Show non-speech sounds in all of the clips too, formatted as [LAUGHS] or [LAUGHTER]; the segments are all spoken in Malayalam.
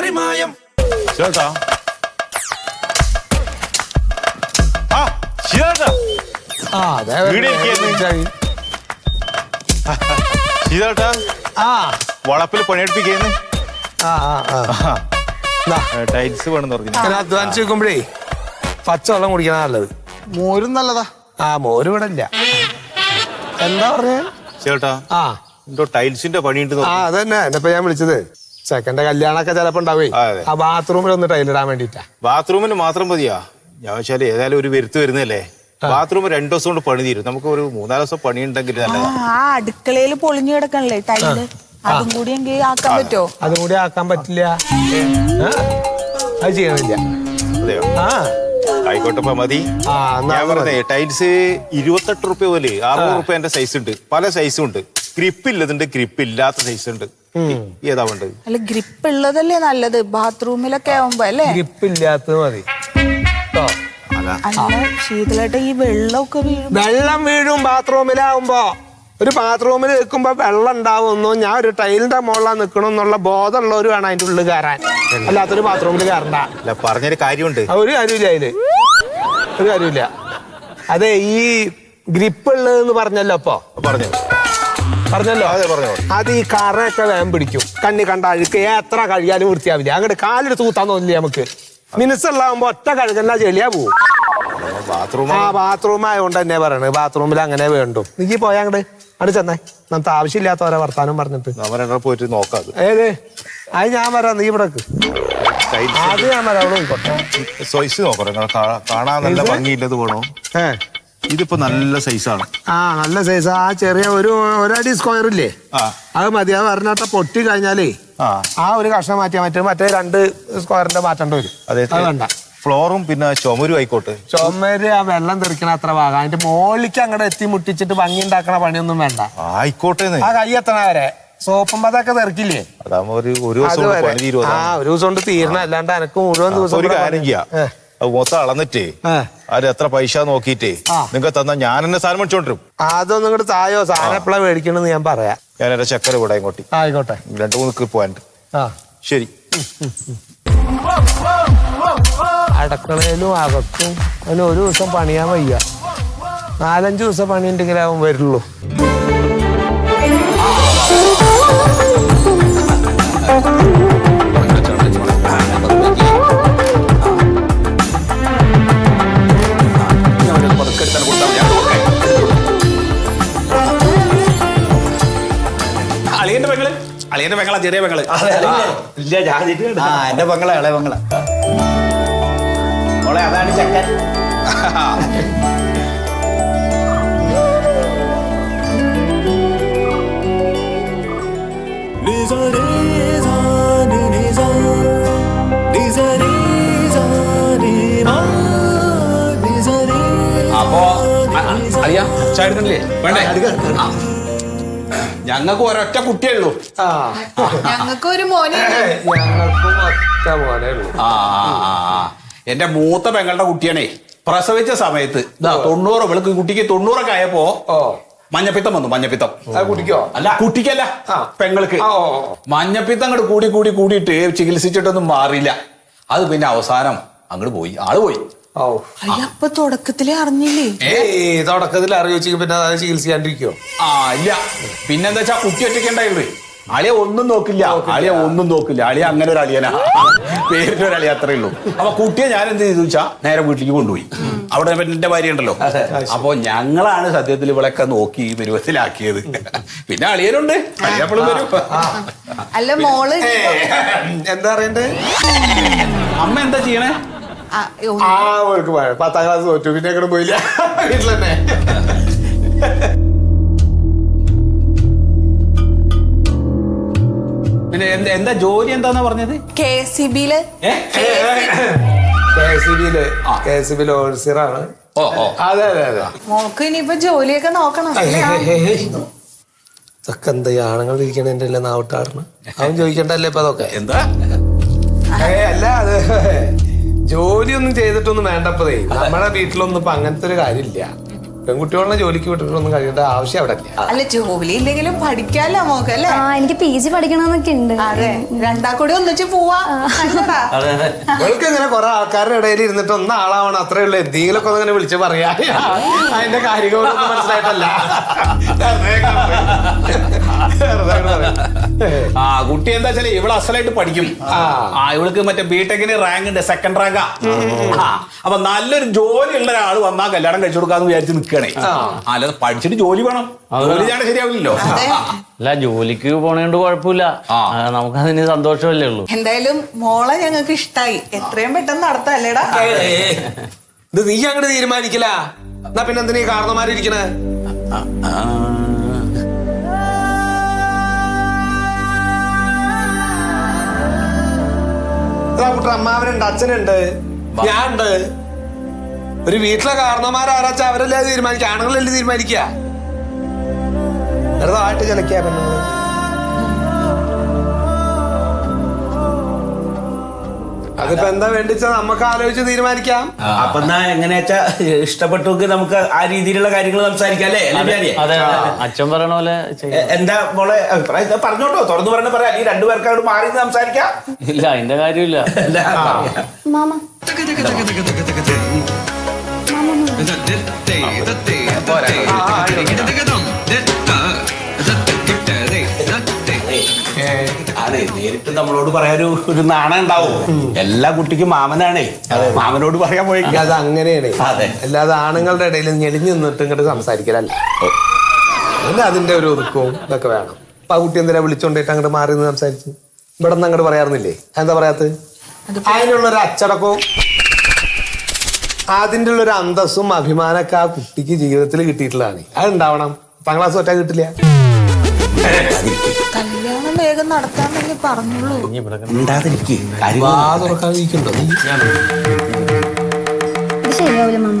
പാറിമായം ചേട്ടാ. ആ ചേട്ടാ. ആ അതെ വീട് ചേട്ടാ ആ. വളപ്പിൽ പണിയെടുപ്പിക്കുന്നു. ആ ആ ടൈൽസ് വേണം പറഞ്ഞു. ഇങ്ങനെ അധ്വാനിച്ച് വെക്കുമ്പോഴേ പച്ചവെള്ളം കുടിക്കണ നല്ലത്. മോരും നല്ലതാ. ആ മോര് ഇവിടെ ഇല്ല. എന്താ പറഞ്ഞേ ചേട്ടാ ആ. എന്തോ ടൈൽസിന്റെ പണിയുണ്ട് ആ അതന്നെ. എന്നെ ഞാൻ വിളിച്ചത്? ചെക്കന്റെ കല്യാണമൊക്കെ ചിലപ്പോ ഉണ്ടാവേ. ആ, അതെ. ആ ബാത്റൂമിൽ ഒന്ന് ടൈലിടാൻ വേണ്ടിട്ടാ ബാത്റൂമിന് മാത്രം മതിയാ. ഞാൻ വെച്ചാൽ ഏതായാലും ഒരു വരുത്ത് വരുന്നല്ലേ ബാത്റൂം രണ്ടു ദിവസം കൊണ്ട് പണി തീരും. നമുക്ക് ഒരു മൂന്നാൽ ദിവസം പണി ഉണ്ടെങ്കിൽ ആ നല്ലതാ. ആ അടുക്കളയിൽ പൊളിഞ്ഞു കിടക്കണല്ലേ ടൈൽ അതും കൂടി എങ്കിൽ ആക്കാൻ പറ്റുമോ അതും കൂടി ആക്കാൻ പറ്റില്ല. ആ, അത് ചെയ്യണില്ല. അതെയോ? ആ. ആയിക്കോട്ടെ ഇപ്പൊ മതി. ആ, എന്നാ ഞാൻ അത് പറഞ്ഞേ ടൈൽസ് ഇരുപത്തെട്ട് റുപ്യ പോലെ അറുപത് റുപ്യ എന്റെ സൈസ് ഉണ്ട്. പല സൈസും ഉണ്ട്. ഗ്രിപ്പ് ഇല്ലതുണ്ട് ഗ്രിപ്പ് ഇല്ലാത്ത സൈസ് ഉണ്ട്. ഏതാ വേണ്ടത് അല്ല ഗ്രിപ്പ് ഉള്ളതല്ലേ നല്ലത്? ബാത്റൂമിലൊക്കെ ആവുമ്പോ അല്ലേ? ഗ്രിപ്പ് ഇല്ലാത്തത് മതി അല്ല ശീതളായിട്ട് ഈ വെള്ളമൊക്കെ വീഴും വെള്ളം വീഴും ബാത്റൂമിലാവുമ്പോ. ഒരു ബാത്റൂമിൽ നിൽക്കുമ്പോ വെള്ളം ഉണ്ടാവുന്നു. ഞാൻ ഒരു ടൈലിന്റെ മുകളിലാണ് നിൽക്കണം എന്നുള്ള ബോധമുള്ളവർ വേണം അതിന്റെ ഉള്ളിൽ കയറാൻ. അല്ലാത്തൊരു ബാത്റൂമിൽ കയറണ്ട. അല്ല പറഞ്ഞൊരു കാര്യമുണ്ട്. ആ, ഒരു കാര്യമില്ല അതിൽ. ഒരു കാര്യമില്ല. അതെ ഈ ഗ്രിപ്പ് ഉള്ളതെന്ന് പറഞ്ഞല്ലോ അപ്പൊ? പറഞ്ഞു. പറഞ്ഞല്ലോ. അതെ പറഞ്ഞോ. അത് ഈ കറയൊക്കെ വേം പിടിക്കും. കണ്ണി കണ്ട അഴുക്ക് എത്ര കഴുകിയാലും വൃത്തിയാവില്ല. അങ്ങോട്ട് കാലെടുത്ത് കൂത്താൻ തോന്നില്ല നമുക്ക്. മിനിസുള്ളാവുമ്പോ ഒറ്റ കഴുകല്ല ചെളിയാ പോവും. ബാത്റൂം ആ ബാത്റൂം ആയതുകൊണ്ട് തന്നെ പറയണത് ബാത്റൂമിൽ അങ്ങനെ വേണ്ടു. നീ പോയാ അങ്ങോട്ട് അവിടെ ചെന്നേ. നമുക്ക് ആവശ്യമില്ലാത്ത ഓരോ വർത്താനം പറഞ്ഞിട്ട്. പോയിട്ട് നോക്കാം അത്. ഏത്? അത് ഞാൻ വരാം. നീ ഇവിടെ. അത് ഞാൻ വരാം. അവിടെ നോക്കട്ടെ സൈസ് നോക്കണം നിങ്ങൾ കാ- കാണാൻ നല്ല ഭംഗിയില്ലത് വേണോ? ഏ. ഇതിപ്പോ നല്ല സൈസാണ് ആ നല്ല സൈസ് ആ. ചെറിയ ഒരു ഒരടി സ്ക്വയർ ഇല്ലേ? അത് മതി. അത് പറഞ്ഞിട്ട് പൊട്ടി കഴിഞ്ഞാലേ ആ. ഒരു കഷ്ണം മാറ്റിയാൽ മറ്റേ മറ്റേ രണ്ട് സ്ക്വയറിന്റെ മാറ്റേണ്ടി വരും. അതെ. അത് വേണ്ട. ഫ്ലോറും പിന്നെ ചുമരും ആയിക്കോട്ടെ. ചുമര് ആ വെള്ളം തെറിക്കണ അത്ര ഭാഗം. അതിന്റെ മോളിക്ക് അങ്ങോട്ട് എത്തി മുട്ടിച്ചിട്ട് ഭംഗി ഉണ്ടാക്കണ പണിയൊന്നും വേണ്ട. ആയിക്കോട്ടെ ആ കൈ എത്തണ വരെ. സോപ്പും പതൊക്കെ തെറിക്കില്ലേ? അതാകുമ്പോ ഒരു ഒരു ദിവസം കൊണ്ട് പണി തീരുവോ ആ ഒരു ദിവസം കൊണ്ട് തീരണ. അല്ലാണ്ട് എനക്ക് മുഴുവൻ ദിവസം ഒരു കാര്യം ചെയ്യാം. അത് മൊത്തം അളന്നിട്ടേ. അത് എത്ര പൈസ നോക്കിയിട്ടേ. നിങ്ങൾ തന്ന ഞാൻ എന്നെ സാധനം മേടിച്ചോണ്ടിരും അതൊന്നും ഇങ്ങോട്ട് തായോ? സാധനം എപ്പോഴാ മേടിക്കണെന്ന് ഞാൻ പറയാം. ഞാൻ എന്റെ ചക്കര കൂടെ ഇങ്ങോട്ട് ആയിക്കോട്ടെ. രണ്ടു മൂന്ന് ക്ലിപ്പ് പോയിന്റ് ആ. ശരി. അടക്കളയിലും അകത്തും അതിന് ഒരു ദിവസം പണിയാൻ വയ്യ. നാലഞ്ച് ദിവസം പണി ഉണ്ടെങ്കിലേ അവൻ വരുള്ളൂ. അളിയന്റെ അളിയന്റെ പെങ്ങളാ ചെറിയ പെങ്ങൾ. ഇല്ല ഞാൻ ആ എന്റെ പെങ്ങളെ ഇളയ പെങ്ങളെ. മോളെ അതാണ് ചക്കൻ. അപ്പോ അറിയാം ചായ എടുക്കണില്ലേ? വേണ്ടേ? ഞങ്ങൾക്ക് ഒരൊറ്റ കുട്ടിയേ ഉള്ളൂ. ആ. ഞങ്ങൾക്ക് ഒരു മോനെ ഞങ്ങൾക്കും ഒറ്റ പോലെ ഉള്ളൂ. ആ. എന്റെ മൂത്ത പെങ്ങളുടെ കുട്ടിയാണേ. പ്രസവിച്ച സമയത്ത് ദാ തൊണ്ണൂറ് വിളക്ക് കുട്ടിക്ക് തൊണ്ണൂറൊക്കെ ആയപ്പോ ഓ. മഞ്ഞപ്പിത്തം വന്നു മഞ്ഞപ്പിത്തം. അത് കുടിക്കോ? അല്ല കുട്ടിക്കല്ല ആ. പെങ്ങൾക്ക്. ആ, ഓ, ഓ. മഞ്ഞപ്പിത്തം അങ്ങോട്ട് കൂടി കൂടി കൂടിയിട്ട് ചികിത്സിച്ചിട്ടൊന്നും മാറിയില്ല. അത് പിന്നെ അവസാനം അങ്ങോട്ട് പോയി ആൾ പോയി. ഓ അല്ല അപ്പൊ തുടക്കത്തിലേ അറിഞ്ഞില്ലേ? ഏയ് തുടക്കത്തിൽ അറിയിച്ചു പിന്നെ അത് ചികിത്സിക്കാണ്ടിരിക്കോ ആ ഇല്ല. പിന്നെന്താ വെച്ചാ കുട്ടി ഒറ്റയ്ക്കുണ്ടായുള്ളൂ അളിയ ഒന്നും നോക്കില്ല. അളിയ ഒന്നും നോക്കില്ല. അളിയ അങ്ങനെ ഒരു അളിയനാ. പേരിന്റെ ഒരു അളിയ അത്രേ ഉള്ളൂ. അപ്പൊ കുട്ടിയെ ഞാൻ എന്ത് ചെയ്തു വെച്ചാ നേരെ വീട്ടിലേക്ക് കൊണ്ടുപോയി. അവിടെ എന്റെ ഭാര്യ ഉണ്ടല്ലോ. അപ്പൊ ഞങ്ങളാണ് സത്യത്തിൽ ഇവളൊക്കെ നോക്കി പരുവത്തിലാക്കിയത് പിന്നെ അളിയനുണ്ട്. അളിയ എപ്പോഴും വരും അല്ല മോൾ എന്താ പറയണ്ടേ? അമ്മ എന്താ ചെയ്യണേ? ആ, പത്താം ക്ലാസ് തോറ്റു. പിന്നെ എങ്ങോട്ട് പോയില്ല. [LAUGHS] വീട്ടിൽ തന്നെ പിന്നെ എന്താ എന്താ ജോലി എന്താന്നാ പറഞ്ഞത്? കെ സി ബിയിൽ. കെ സി ബിയിൽ. കെ സി ബിയിലെ ഓഫീസറാണ്. ഓ ഓ. അതെ അതെ അതെ. മോക്ക് ഇനിയിപ്പോ ജോലിയൊക്കെ നോക്കണം. അല്ലേ? ഇതൊക്കെ എന്താ ഈ ആണുങ്ങൾ ഇരിക്കണതിന്റെ എല്ലാം നാവട്ടാടണം? അവൻ ചോദിക്കണ്ടല്ലേ ഇപ്പൊ അതൊക്കെ? എന്താ? ഏയ് അല്ല അത് ജോലിയൊന്നും ചെയ്തിട്ടൊന്നും വേണ്ടപ്പതേ. നമ്മുടെ വീട്ടിലൊന്നും ഇപ്പൊ അങ്ങനത്തെ ഒരു കാര്യമില്ല. പെൺകുട്ടികളെ ജോലിക്ക് വിട്ടിട്ടൊന്നും കഴിയേണ്ട ആവശ്യം അവിടെ ഇല്ല. അല്ല ജോലി ഇല്ലെങ്കിലും പഠിക്കാലോ മോക്ക് അല്ലേ? ആ എനിക്ക് പി ജി പഠിക്കണമെന്നൊക്കെ ഉണ്ട്. അതെ രണ്ടാ കൂടി ഒന്നിച്ച് പോവാ. ഇങ്ങനെ കുറെ ആൾക്കാരുടെ ഇടയിൽ ഇരുന്നിട്ട് ഒന്ന് ആളാവണം അത്രേ ഉള്ളൂ. എന്തെങ്കിലുമൊക്കെ ഒന്ന് ഇങ്ങനെ വിളിച്ച് പറയാ. അതിന്റെ കാര്യങ്ങളൊന്നും മനസ്സിലായിട്ടല്ല. ആ കുട്ടി എന്താ വെച്ചാൽ ഇവൾ അസലായിട്ട് പഠിക്കും. ആ. ഇവൾക്ക് മറ്റേ ബിടെക്കിന് റാങ്ക് ഉണ്ട് സെക്കൻഡ് റാങ്കാ അപ്പൊ നല്ലൊരു ജോലി ഉള്ള ഒരാൾ വന്നാൽ കല്യാണം കഴിച്ചു കൊടുക്കാന്ന് വിചാരിച്ച് നിൽക്കണേ അല്ലാതെ പഠിച്ചിട്ട് ജോലി വേണം. ജോലി ചെയ്യാണ്ട് ശരിയാവില്ലല്ലോ. അല്ല ജോലിക്ക് പോണേണ്ട കുഴപ്പമില്ല. നമുക്ക് അതിന് സന്തോഷമല്ലേ ഉള്ളൂ. എന്തായാലും മോളെ ഞങ്ങൾക്ക് ഇഷ്ടായി. എത്രയും പെട്ടെന്ന് നടത്തല്ലേടാ ഇത് നീ അങ്ങോട്ട് തീരുമാനിക്കില്ല എന്നാ പിന്നെ എന്തിനാ കാരണമാരിക്കണേ അമ്മാവനുണ്ട് അച്ഛനുണ്ട്. ഞാൻ ഉണ്ട് ഒരു വീട്ടിലെ കാരണന്മാരാരാച്ച അവരല്ലേ തീരുമാനിക്കുക ആണുങ്ങളല്ലേ തീരുമാനിക്കുക ചെറുതായിട്ട് ചിലക്കാ പെണ്ണുങ്ങൾ അതിപ്പോ എന്താ വേണ്ടിച്ചാ നമുക്ക് ആലോചിച്ച് തീരുമാനിക്കാം? അപ്പൊ എന്നാ എങ്ങനെയാച്ചാ ഇഷ്ടപ്പെട്ടെങ്കിൽ നമുക്ക് ആ രീതിയിലുള്ള കാര്യങ്ങൾ സംസാരിക്കാം അല്ലേ അതെ അച്ഛൻ പറയണ പോലെ ചെയ്യാം. എന്താ മോളെ അഭിപ്രായം? ഇത് പറഞ്ഞോട്ടോ തുറന്നു പറഞ്ഞ പറയാം. ഈ രണ്ടുപേർക്ക് അവിടെ മാറി സംസാരിക്കാം. ഇല്ല അതിന്റെ കാര്യമില്ല. അതെ നേരിട്ട് നമ്മളോട് പറയാൻ ഒരു ഒരു നാണം ഉണ്ടാവും. എല്ലാ കുട്ടിക്കും മാമനാണേ. മാമനോട് പറയാൻ പോയി. അത് അങ്ങനെയാണ്. അതെ. അല്ലാതെ ആണുങ്ങളുടെ ഇടയിൽ ഞെളിഞ്ഞു നിന്നിട്ട് ഇങ്ങോട്ട് സംസാരിക്കലല്ല. പിന്നെ അതിന്റെ ഒരു ഒതുക്കവും ഇതൊക്കെ വേണം. അപ്പൊ ആ കുട്ടി എന്തിനാ വിളിച്ചോണ്ടിട്ട് അങ്ങോട്ട് മാറി നിന്ന് സംസാരിച്ചു? ഇവിടെ നിന്ന് അങ്ങോട്ട് പറയാറുന്നില്ലേ? എന്താ പറയാത്തത്? അതിനുള്ള ഒരു അച്ചടക്കവും അതിന്റെ ഉള്ളൊരു അന്തസ്സും അഭിമാനമൊക്കെ ആ കുട്ടിക്ക് ജീവിതത്തിൽ കിട്ടിയിട്ടുള്ളതാണ്. അത് ഉണ്ടാവണം പത്താം ക്ലാസ് ഒറ്റ കിട്ടില്ല. കല്യാണം വേഗം നടത്താന്നല്ലേ പറഞ്ഞുള്ളൂ. ഉണ്ടാതിരിക്കേ വാ തുറക്കാതിരിക്കുന്നുണ്ടോ നീ? ഇത് ശരിയാവൂല മാമ.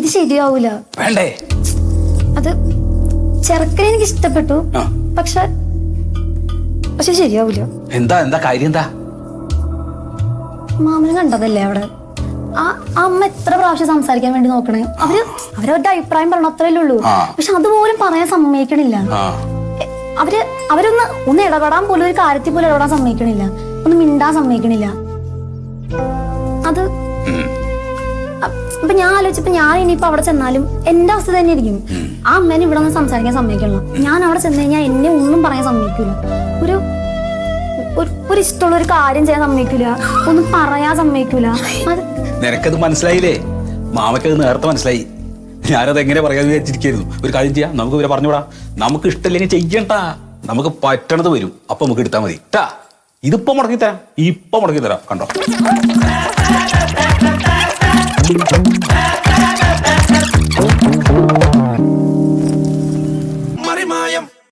ഇത് ശരിയാവൂല. വേണ്ടേ? അത് ചെറുക്കനെ എനിക്ക് ഇഷ്ടപ്പെട്ടു. പക്ഷെ പക്ഷെ ശരിയാവൂല. എന്താ എന്താ കാര്യം എന്താ? മാമന് കണ്ടതല്ലേ അവിടെ? ആ അമ്മ എത്ര പ്രാവശ്യം സംസാരിക്കാൻ വേണ്ടി നോക്കണേ? അവർ അവരവരുടെ അഭിപ്രായം പറഞ്ഞ അത്രയല്ലേ ഉള്ളൂ. പക്ഷെ അതുപോലും പറയാൻ സമ്മതിക്കണില്ല. അവർ അവരൊന്ന് ഒന്ന് ഇടപെടാൻ പോലും ഒരു കാര്യത്തിൽ പോലും ഇടപെടാൻ സമ്മതിക്കണില്ല. ഒന്ന് മിണ്ടാൻ സമ്മതിക്കണില്ല. അത് അപ്പൊ ഞാൻ ആലോചിച്ചപ്പോ ഞാൻ ഇനിയിപ്പോ അവിടെ ചെന്നാലും എന്റെ അവസ്ഥ തന്നെ ആയിരിക്കും. ആ അമ്മേനെ ഇവിടെ ഒന്ന് സംസാരിക്കാൻ സമ്മതിക്കണം ഞാൻ അവിടെ ചെന്ന് കഴിഞ്ഞാൽ എന്നെ ഒന്നും പറയാൻ സമ്മതിക്കില്ല ഒരു ഒരു- ഇഷ്ടമുള്ള ഒരു കാര്യം ചെയ്യാൻ സമ്മതിക്കില്ല ഒന്നും പറയാൻ സമ്മതിക്കില്ല അത് നിനക്കത് മനസ്സിലായില്ലേ? മാമയ്ക്കത് നേരത്തെ മനസ്സിലായി. ഞാനത് എങ്ങനെ പറയാന്ന് വിചാരിച്ചിരിക്കുന്നു ഒരു കാര്യം ചെയ്യാം നമുക്ക് ഇവരെ പറഞ്ഞുവിടാ. നമുക്ക് ഇഷ്ടമില്ലെങ്കിൽ ചെയ്യണ്ട. നമുക്ക് പറ്റണത് വരും. അപ്പൊ നമുക്ക് എടുത്താൽ മതി. ടാ ഇതിപ്പോ മുടക്കി തരാം. ഇപ്പൊ മുടക്കി തരാം. കണ്ടോ?